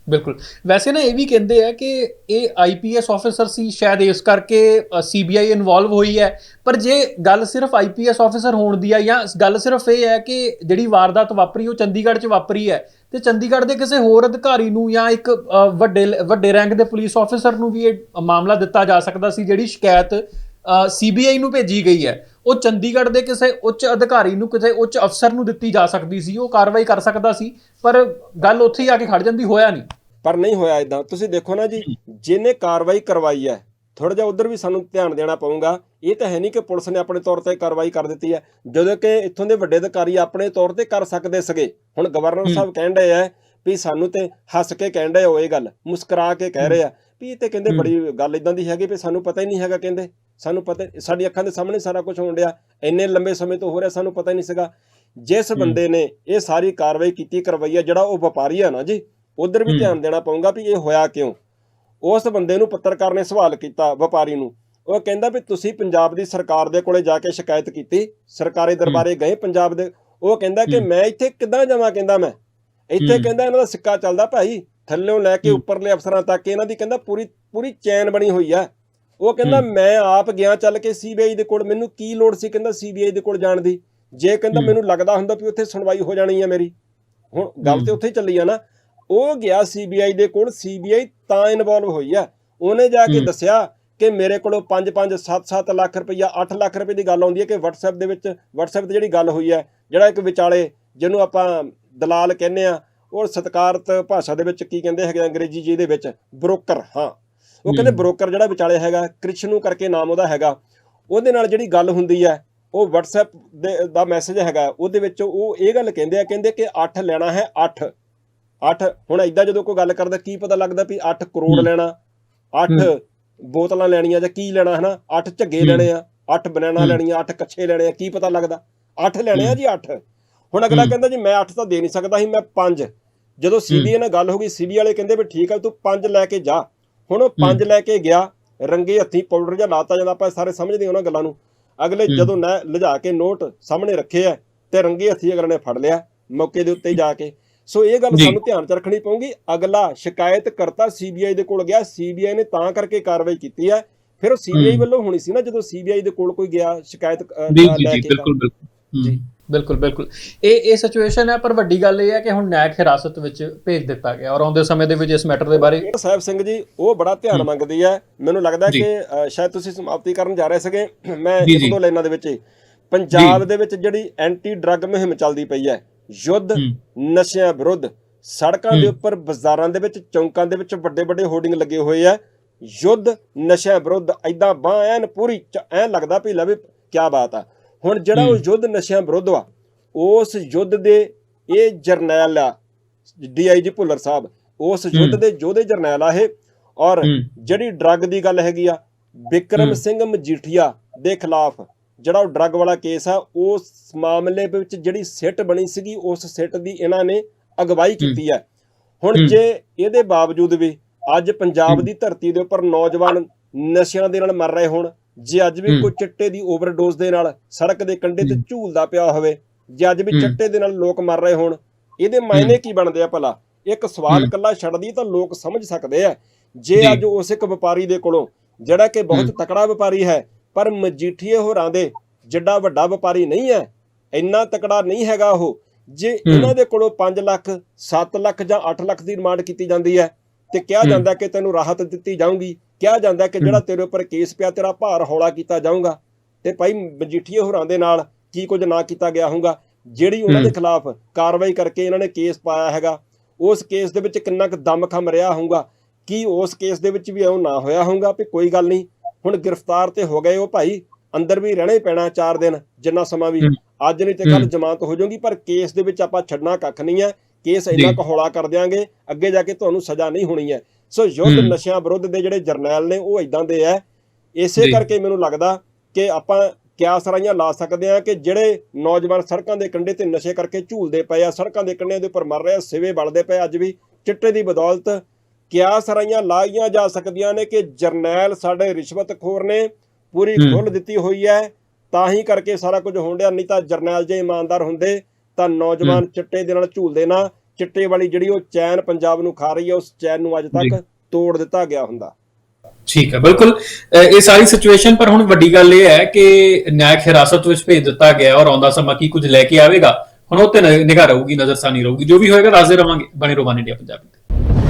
ਬਿਲਕੁਲ। ਵੈਸੇ ਨਾ ਇਹ ਵੀ ਕਹਿੰਦੇ ਆ ਕਿ ਇਹ ਆਈਪੀਐਸ ਆਫੀਸਰ ਸੀ ਸ਼ਾਇਦ ਇਸ ਕਰਕੇ ਸੀਬੀਆਈ ਇਨਵੋਲਵ ਹੋਈ ਹੈ। ਪਰ ਜੇ ਗੱਲ ਸਿਰਫ ਆਈਪੀਐਸ ਆਫੀਸਰ ਹੋਣ ਦੀ ਆ ਜਾਂ ਗੱਲ ਸਿਰਫ ਇਹ ਹੈ ਕਿ ਜਿਹੜੀ ਵਾਰਦਾਤ ਵਾਪਰੀ ਉਹ ਚੰਡੀਗੜ੍ਹ 'ਚ ਵਾਪਰੀ ਹੈ ਤੇ ਚੰਡੀਗੜ੍ਹ ਦੇ ਕਿਸੇ ਹੋਰ ਅਧਿਕਾਰੀ ਨੂੰ ਜਾਂ ਇੱਕ ਅ, ਵੱਡੇ ਵੱਡੇ ਰੈਂਕ ਦੇ ਪੁਲਿਸ ਆਫੀਸਰ ਨੂੰ ਵੀ ਇਹ ਮਾਮਲਾ ਦਿੱਤਾ ਜਾ ਸਕਦਾ ਸੀ ਜਿਹੜੀ ਸ਼ਿਕਾਇਤ ਸੀਬੀਆਈ ਨੂੰ ਭੇਜੀ ਗਈ ਹੈ। ਉਹ ਚੰਡੀਗੜ੍ਹ ਦੇ ਕਿਸੇ ਉੱਚ ਅਧਿਕਾਰੀ ਨੂੰ ਕਿਸੇ ਉੱਚ ਅਫਸਰ ਨੂੰ ਦਿੱਤੀ ਜਾ ਸਕਦੀ ਸੀ ਉਹ ਕਾਰਵਾਈ ਕਰ ਸਕਦਾ ਸੀ ਪਰ ਗੱਲ ਉੱਥੇ ਹੀ ਆ ਕੇ ਖੜ ਜਾਂਦੀ ਹੋਇਆ ਨਹੀਂ। ਪਰ ਨਹੀਂ ਹੋਇਆ ਇਦਾਂ ਤੁਸੀਂ ਦੇਖੋ ਨਾ ਜੀ ਜਿਹਨੇ ਕਾਰਵਾਈ ਕਰਵਾਈ ਹੈ ਥੋੜਾ ਜਿਹਾ ਉਧਰ ਵੀ ਸਾਨੂੰ ਧਿਆਨ ਦੇਣਾ ਪਊਗਾ। ਇਹ ਤਾਂ ਹੈ ਨਹੀਂ ਕਿ ਪੁਲਿਸ ਨੇ ਆਪਣੇ ਤੌਰ ਤੇ ਕਾਰਵਾਈ ਕਰ ਦਿੱਤੀ ਹੈ। ਜਦੋਂ ਕਿ ਇੱਥੋਂ ਦੇ ਵੱਡੇ ਅਧਿਕਾਰੀ ਆਪਣੇ ਤੌਰ ਤੇ ਕਰ ਸਕਦੇ ਸਗੇ। ਹੁਣ ਗਵਰਨਰ ਹੂੰ। ਸਾਹਿਬ ਕਹਿਣ ਡਏ ਆ ਵੀ ਸਾਨੂੰ ਤੇ ਹੱਸ ਕੇ ਕਹਿਣ ਡਏ ਹੋ ਇਹ ਗੱਲ ਮੁਸਕਰਾ ਕੇ ਕਹਿ ਰਹੇ ਆ ਵੀ ਇਹ ਤੇ ਕਹਿੰਦੇ ਹੂੰ। ਬੜੀ ਗੱਲ ਇਦਾਂ ਦੀ ਹੈਗੀ ਵੀ ਸਾਨੂੰ ਪਤਾ ਹੀ ਨਹੀਂ ਹੈਗਾ ਕਹਿੰਦੇ। ਸਾਨੂੰ ਪਤਾ ਸਾਡੀ ਅੱਖਾਂ ਦੇ ਸਾਹਮਣੇ ਸਾਰਾ ਕੁਝ ਹੋਣ ਡਿਆ। ਇੰਨੇ ਲੰਬੇ ਸਮੇਂ ਤੋਂ ਹੋ ਰਿਹਾ ਸਾਨੂੰ ਪਤਾ ਹੀ ਨਹੀਂ ਸੀਗਾ। ਜਿਸ ਹੂੰ। ਬੰਦੇ ਨੇ ਇਹ ਸਾਰੀ ਕਾਰਵਾਈ ਕੀਤੀ ਕਰਵਾਈ ਆ ਜਿਹੜਾ ਉਹ ਵਪਾਰੀ ਆ ਨਾ ਜੀ ਉਧਰ ਵੀ। ਧਿਆਨ ਦੇਣਾ ਪਊਗਾ ਵੀ ਇਹ ਹੋਇਆ ਕਿਉਂ ਉਸ ਬੰਦੇ ਨੂੰ ਪੱਤਰਕਾਰ ਨੇ ਸਵਾਲ ਕੀਤਾ ਵਪਾਰੀ ਨੂੰ ਉਹ ਕਹਿੰਦਾ ਵੀ ਤੁਸੀਂ ਪੰਜਾਬ ਦੀ ਸਰਕਾਰ ਦੇ ਕੋਲੇ ਜਾ ਕੇ ਸ਼ਿਕਾਇਤ ਕੀਤੀ ਸਰਕਾਰੀ ਦਰਬਾਰੇ ਗਏ ਪੰਜਾਬ ਦੇ ਉਹ ਕਹਿੰਦਾ ਕਿ। ਮੈਂ ਇੱਥੇ ਕਿੱਦਾਂ ਜਾਵਾਂ ਕਹਿੰਦਾ ਮੈਂ ਇੱਥੇ। ਕਹਿੰਦਾ ਇਹਨਾਂ ਦਾ ਸਿੱਕਾ ਚੱਲਦਾ ਭਾਈ ਥੱਲੇੋਂ ਲੈ ਕੇ। ਉੱਪਰਲੇ ਅਫਸਰਾਂ ਤੱਕ ਇਹਨਾਂ ਦੀ ਕਹਿੰਦਾ ਪੂਰੀ ਪੂਰੀ ਚੈਨ ਬਣੀ ਹੋਈ ਆ ਉਹ ਕਹਿੰਦਾ। ਮੈਂ ਆਪ ਗਿਆ ਚੱਲ ਕੇ ਸੀਬੀਆਈ ਦੇ ਕੋਲ ਮੈਨੂੰ ਕੀ ਲੋੜ ਸੀ ਕਹਿੰਦਾ ਸੀਬੀਆਈ ਦੇ ਕੋਲ ਜਾਣ ਦੀ ਜੇ ਕਹਿੰਦਾ। ਮੈਨੂੰ ਲੱਗਦਾ ਹੁੰਦਾ ਵੀ ਉੱਥੇ ਸੁਣਵਾਈ ਹੋ ਜਾਣੀ ਆ ਮੇਰੀ ਹੁਣ ਗੱਲ ਤੇ। ਉੱਥੇ ਹੀ ਚੱਲੀ ਆ ਨਾ ਉਹ ਗਿਆ ਸੀਬੀਆਈ ਦੇ ਕੋਲ ਸੀਬੀਆਈ ਤਾਂ ਇਨਵੋਲਵ ਹੋਈ ਆ। ਉਹਨੇ ਜਾ ਕੇ। ਦੱਸਿਆ ਕਿ ਮੇਰੇ ਕੋਲੋਂ 5 5 7 7 ਲੱਖ ਰੁਪਈਆ 8 ਲੱਖ ਰੁਪਏ ਦੀ ਗੱਲ ਆਉਂਦੀ ਹੈ ਕਿ WhatsApp ਦੇ ਵਿੱਚ WhatsApp ਤੇ ਜਿਹੜੀ ਗੱਲ ਹੋਈ ਹੈ ਜਿਹੜਾ ਇੱਕ ਵਿਚਾਲੇ ਜਿਹਨੂੰ ਆਪਾਂ ਦਲਾਲ ਕਹਿੰਦੇ ਆ ਉਹ ਸਤਕਾਰਤ ਭਾਸ਼ਾ ਦੇ ਵਿੱਚ ਕੀ ਕਹਿੰਦੇ ਹੈਗੇ ਅੰਗਰੇਜ਼ੀ ਜੀ ਦੇ ਵਿੱਚ? ਬ੍ਰੋਕਰ ਹਾਂ। ਉਹ ਕਹਿੰਦੇ। ਬ੍ਰੋਕਰ ਜਿਹੜਾ ਵਿਚਾਲੇ ਹੈਗਾ ਕ੍ਰਿਸ਼ਨੂ ਕਰਕੇ ਨਾਮ ਉਹਦਾ ਹੈਗਾ। ਉਹਦੇ ਨਾਲ ਜਿਹੜੀ ਗੱਲ ਹੁੰਦੀ ਹੈ ਉਹ WhatsApp ਦੇ ਦਾ ਮੈਸੇਜ ਹੈਗਾ। ਉਹਦੇ ਵਿੱਚ ਉਹ ਇਹ ਗੱਲ ਕਹਿੰਦੇ ਆ ਕਹਿੰਦੇ ਕਿ 8 ਲੈਣਾ ਹੈ 8 8 ਹੁਣ ਇਦਾਂ ਜਦੋਂ ਕੋਈ ਗੱਲ ਕਰਦਾ ਕੀ ਪਤਾ ਲੱਗਦਾ ਵੀ 8 ਕਰੋੜ। ਲੈਣਾ 8 ਹੂੰ। ਬੋਤਲਾਂ ਲੈਣੀਆਂ ਜਾਂ ਕੀ ਲੈਣਾ ਹਨਾ 8 ਝੱਗੇ। ਲੈਣੇ ਆ 8 ਬਨਾਨਾ। ਲੈਣੀਆਂ 8 ਕੱਛੇ ਲੈਣੇ ਆ ਕੀ ਪਤਾ ਲੱਗਦਾ 8 ਲੈਣੇ ਆ। ਜੀ 8 ਹੁਣ ਅਗਲਾ। ਕਹਿੰਦਾ ਜੀ ਮੈਂ 8 ਤਾਂ ਦੇ ਨਹੀਂ ਸਕਦਾ ਸੀ ਮੈਂ 5 ਜਦੋਂ ਸੀਬੀਆਈ ਨਾਲ ਗੱਲ ਹੋ ਗਈ ਸੀਬੀਆਈ ਵਾਲੇ ਕਹਿੰਦੇ ਵੀ ਠੀਕ ਆ ਤੂੰ 5 ਲੈ ਕੇ ਜਾ ਹੁਣ ਉਹ 5 ਲੈ ਕੇ ਗਿਆ ਰੰਗੇ ਹੱਥੀ ਪਾਊਡਰ ਜਿਹਾ ਲਾਤਾ ਜਾਂਦਾ ਆਪਾਂ ਸਾਰੇ ਸਮਝਦੇ ਹਾਂ ਉਹਨਾਂ ਗੱਲਾਂ ਨੂੰ ਅਗਲੇ। ਜਦੋਂ ਨਾ ਲਿਜਾ ਕੇ ਨੋਟ ਸਾਹਮਣੇ ਰੱਖੇ ਆ ਤੇ ਰੰਗੇ ਹੱਥੀ ਅਗਲੇ ਨੇ ਫੜ ਲਿਆ ਮੌਕੇ ਦੇ ਉੱਤੇ ਹੀ ਜਾ ਕੇ ਸੋ ਇਹ ਗੱਲ। ਸਾਨੂੰ ਧਿਆਨ ਚ ਰੱਖਣੀ ਪਊਗੀ ਅਗਲਾ ਸ਼ਿਕਾਇਤ ਕਰਤਾ ਸੀਬੀਆਈ ਦੇ ਕੋਲ ਗਿਆ ਸੀਬੀਆਈ ਨੇ ਤਾਂ ਕਰਕੇ ਕਾਰਵਾਈ ਕੀਤੀ ਹੈ ਫਿਰ ਉਹ ਸੀਬੀਆਈ। ਵੱਲੋਂ ਹੋਣੀ ਸੀ ਨਾ ਜਦੋਂ ਸੀਬੀਆਈ ਦੇ ਕੋਲ ਕੋਈ ਗਿਆ ਸ਼ਿਕਾਇਤ ਲੈ ਕੇ। ਬਿਲਕੁਲ ਬਿਲਕੁਲ ਜੀ। ਬਿਲਕੁਲ ਬਿਲਕੁਲ ਇਹ ਇਹ ਸਿਚੁਏਸ਼ਨ ਹੈ ਪਰ ਵੱਡੀ ਗੱਲ ਇਹ ਹੈ ਕਿ ਹੁਣ ਨਿਆਇਕ ਹਿਰਾਸਤ ਵਿੱਚ ਭੇਜ ਦਿੱਤਾ ਗਿਆ ਔਰ ਆਉਂਦੇ ਸਮੇਂ ਦੇ ਵਿੱਚ ਇਸ ਮੈਟਰ ਦੇ ਬਾਰੇ ਸਾਹਿਬ ਸਿੰਘ ਜੀ ਉਹ ਬੜਾ ਧਿਆਨ। ਮੰਗਦੀ ਹੈ ਮੈਨੂੰ ਲੱਗਦਾ। ਕਿ ਸ਼ਾਇਦ ਤੁਸੀਂ ਸਮਾਪਤੀ ਕਰਨ ਜਾ ਰਹੇ ਸੀਗੇ ਮੈਂ ਇੱਕ। ਦੋ ਲਾਈਨਾਂ ਦੇ ਵਿੱਚ ਪੰਜਾਬ ਦੇ ਵਿੱਚ ਜਿਹੜੀ ਐਂਟੀ ਡਰੱਗ ਮੁਹਿੰਮ ਚੱਲਦੀ ਪਈ ਹੈ ਯੁੱਧ। ਨਸ਼ਿਆਂ ਵਿਰੁੱਧ ਸੜਕਾਂ ਦੇ। ਉੱਪਰ ਬਾਜ਼ਾਰਾਂ ਦੇ ਵਿੱਚ ਚੌਂਕਾਂ ਦੇ ਵਿੱਚ ਵੱਡੇ ਵੱਡੇ ਹੋਰਡਿੰਗ ਲੱਗੇ ਹੋਏ ਆ ਯੁੱਧ ਨਸ਼ਾ ਵਿਰੁੱਧ ਐਦਾਂ ਬਾਂਹ ਐਨ ਪੂਰੀ ਐ ਲੱਗਦਾ ਵੀ ਲਵੇ ਕੀ ਬਾਤ ਆ ਹੁਣ ਜਿਹੜਾ ਉਹ। ਯੁੱਧ ਨਸ਼ਿਆਂ ਵਿਰੁੱਧ ਵਾ ਉਸ ਯੁੱਧ ਦੇ ਇਹ ਜਰਨੈਲ ਆ ਡੀਆਈਜੀ ਭੁੱਲਰ ਸਾਹਿਬ ਉਸ ਯੁੱਧ। ਦੇ ਯੋਧੇ ਜਰਨੈਲ ਆ ਇਹ ਔਰ ਜਿਹੜੀ ਡਰੱਗ ਦੀ ਗੱਲ ਹੈਗੀ ਆ ਵਿਕਰਮ ਹੂੰ। ਸਿੰਘ ਮਜੀਠੀਆ ਦੇ ਖਿਲਾਫ ਜਿਹੜਾ ਉਹ ਡਰੱਗ ਵਾਲਾ ਕੇਸ ਆ ਉਸ ਮਾਮਲੇ ਵਿੱਚ ਜਿਹੜੀ ਸਿੱਟ ਬਣੀ ਸੀਗੀ ਉਸ ਸਿੱਟ ਦੀ ਇਹਨਾਂ ਨੇ ਅਗਵਾਈ ਕੀਤੀ ਹੈ ਹੁਣ। ਜੇ ਇਹਦੇ ਬਾਵਜੂਦ ਵੀ ਅੱਜ ਪੰਜਾਬ। ਦੀ ਧਰਤੀ ਦੇ ਉੱਪਰ ਨੌਜਵਾਨ ਨਸ਼ਿਆਂ ਦੇ ਨਾਲ ਮਰ ਰਹੇ ਹੋਣ ਜੇ ਅੱਜ ਵੀ। ਕੋਈ ਚਿੱਟੇ ਦੀ ਓਵਰਡੋਜ਼ ਦੇ ਨਾਲ ਸੜਕ ਦੇ ਕੰਢੇ ਤੇ। ਝੂਲਦਾ ਪਿਆ ਹੋਵੇ ਜੇ ਅੱਜ ਵੀ। ਚਿੱਟੇ ਦੇ ਨਾਲ ਲੋਕ ਮਰ ਰਹੇ ਹੋਣ ਇਹਦੇ ਮਾਇਨੇ ਕੀ ਬਣਦੇ ਆ ਭਲਾ ਇੱਕ ਸਵਾਲ। ਕੱਲਾ ਛੱਡਦੀ ਤਾਂ ਲੋਕ ਸਮਝ ਸਕਦੇ ਆ ਜੇ। ਅੱਜ ਉਸ ਇੱਕ ਵਪਾਰੀ ਦੇ ਕੋਲੋਂ ਜਿਹੜਾ ਕਿ ਬਹੁਤ। ਤਕੜਾ ਵਪਾਰੀ ਹੈ ਪਰ ਮਜੀਠੀਏ ਹੋਰਾਂ ਦੇ ਜਿੱਡਾ ਵੱਡਾ ਵਪਾਰੀ ਨਹੀਂ ਹੈ ਇੰਨਾ ਤਕੜਾ ਨਹੀਂ ਹੈਗਾ ਉਹ ਜੇ। ਇਹਨਾਂ ਦੇ ਕੋਲੋਂ 5 ਲੱਖ 7 ਲੱਖ ਜਾਂ 8 ਲੱਖ ਦੀ ਡਿਮਾਂਡ ਕੀਤੀ ਜਾਂਦੀ ਹੈ ਤੇ ਕਿਹਾ। ਜਾਂਦਾ ਕਿ ਤੈਨੂੰ ਰਾਹਤ ਦਿੱਤੀ ਜਾਊਗੀ ਕਿਹਾ ਜਾਂਦਾ ਕਿ ਜਿਹੜਾ ਤੇਰੇ ਉੱਪਰ ਕੇਸ ਪਿਆ ਤੇਰਾ ਭਾਰ ਹੌਲਾ ਕੀਤਾ ਜਾਊਗਾ ਤੇ ਭਾਈ ਮਜੀਠੀਏ ਹੋਰਾਂ ਦੇ ਨਾਲ ਕੀ ਕੁਝ ਨਾ ਕੀਤਾ ਗਿਆ ਹੋਊਗਾ ਜਿਹੜੀ ਉਹਨਾਂ ਦੇ। ਖਿਲਾਫ ਕਾਰਵਾਈ ਕਰਕੇ ਇਹਨਾਂ ਨੇ ਕੇਸ ਪਾਇਆ ਹੈਗਾ ਉਸ ਕੇਸ ਦੇ ਵਿੱਚ ਕਿੰਨਾ ਕੁ ਦਮ ਖਮ ਰਿਹਾ ਹੋਊਗਾ ਕੀ ਉਸ ਕੇਸ ਦੇ ਵਿੱਚ ਵੀ ਐਉਂ ਨਾ ਹੋਇਆ ਹੋਊਗਾ ਵੀ ਕੋਈ ਗੱਲ ਨਹੀਂ ਹੁਣ ਗ੍ਰਿਫਤਾਰ ਤੇ ਹੋ ਗਏ ਉਹ ਭਾਈ ਅੰਦਰ ਵੀ ਰਹਿਣਾ ਹੀ ਪੈਣਾ 4 ਦਿਨ ਜਿੰਨਾ ਸਮਾਂ ਵੀ। ਅੱਜ ਨਹੀਂ ਤੇ ਕੱਲ। ਜ਼ਮਾਨਤ ਹੋ ਜਾਊਗੀ ਪਰ ਕੇਸ ਦੇ ਵਿੱਚ ਆਪਾਂ ਛੱਡਣਾ ਕੱਖ ਨਹੀਂ ਹੈ ਕੇਸ ਇੰਨਾ। ਕੁ ਹੌਲਾ ਕਰ ਦਿਆਂਗੇ ਅੱਗੇ ਜਾ ਕੇ ਤੁਹਾਨੂੰ ਸਜ਼ਾ ਨਹੀਂ ਹੋਣੀ ਹੈ ਸੋ ਯੁੱਧ। ਨਸ਼ਿਆਂ ਵਿਰੁੱਧ ਦੇ ਜਿਹੜੇ ਜਰਨੈਲ ਨੇ ਉਹ ਇਦਾਂ ਦੇ ਆ ਇਸੇ। ਕਰਕੇ ਮੈਨੂੰ ਲੱਗਦਾ ਕਿ ਆਪਾਂ ਕਿਆਸ ਰਾਈਆਂ ਲਾ ਸਕਦੇ ਆ ਕਿ ਜਿਹੜੇ ਨੌਜਵਾਨ ਸੜਕਾਂ ਦੇ ਕੰਢੇ ਤੇ ਨਸ਼ੇ ਕਰਕੇ ਝੂਲਦੇ ਪਏ ਆ ਸੜਕਾਂ ਦੇ ਕੰਢਿਆਂ ਦੇ ਉੱਪਰ ਮਰ ਰਹੇ ਆ ਸਿਵੇ ਬਲਦੇ ਪਏ ਅੱਜ ਵੀ ਚਿੱਟੇ ਦੀ ਬਦੌਲਤ ਕਿਆਸ ਰਾਈਆਂ ਲਾਈਆਂ ਜਾ ਸਕਦੀਆਂ ਨੇ ਕਿ ਜਰਨੈਲ ਸਾਡੇ ਰਿਸ਼ਵਤਖੋਰ ਨੇ ਪੂਰੀ। ਖੁੱਲ ਦਿੱਤੀ ਹੋਈ ਹੈ ਤਾਂ ਹੀ ਕਰਕੇ ਸਾਰਾ ਕੁਝ ਹੋਣ ਡਿਆ ਨਹੀਂ ਤਾਂ ਜਰਨੈਲ ਜੇ ਇਮਾਨਦਾਰ ਹੁੰਦੇ ਤਾਂ ਨੌਜਵਾਨ ਚਿੱਟੇ ਦੇ ਨਾਲ ਝੂਲਦੇ ਨਾ ਚਿੱਟੇ ਵਾਲੀ ਜਿਹੜੀ ਉਹ ਚੈਨ ਪੰਜਾਬ ਨੂੰ ਖਾ ਰਹੀ ਹੈ ਉਸ ਚੈਨ ਨੂੰ ਅੱਜ। ਤੱਕ ਤੋੜ ਦਿੱਤਾ ਗਿਆ ਹੁੰਦਾ ਠੀਕ ਹੈ ਬਿਲਕੁਲ ਇਹ ਸਾਰੀ ਸਿਚੁਏਸ਼ਨ ਪਰ ਹੁਣ ਵੱਡੀ ਗੱਲ ਇਹ ਹੈ ਕਿ ਨਿਆਇਕ ਹਿਰਾਸਤ ਵਿੱਚ ਭੇਜ ਦਿੱਤਾ ਗਿਆ ਔਰ ਆਉਂਦਾ ਸਮਾਂ ਕੀ ਕੁਝ ਲੈ ਕੇ ਆਵੇਗਾ ਹੁਣ ਉਹ ਤੇ ਨਿਗਾਹ ਰਹੂਗੀ ਨਜ਼ਰਸਾਨੀ ਰਹੂਗੀ ਜੋ ਵੀ ਹੋਏਗਾ ਦੱਸਦੇ ਰਵਾਂਗੇ ਬਣੇ ਰੋਵਾਨ ਇੰਡੀਆ ਪੰਜਾਬੀ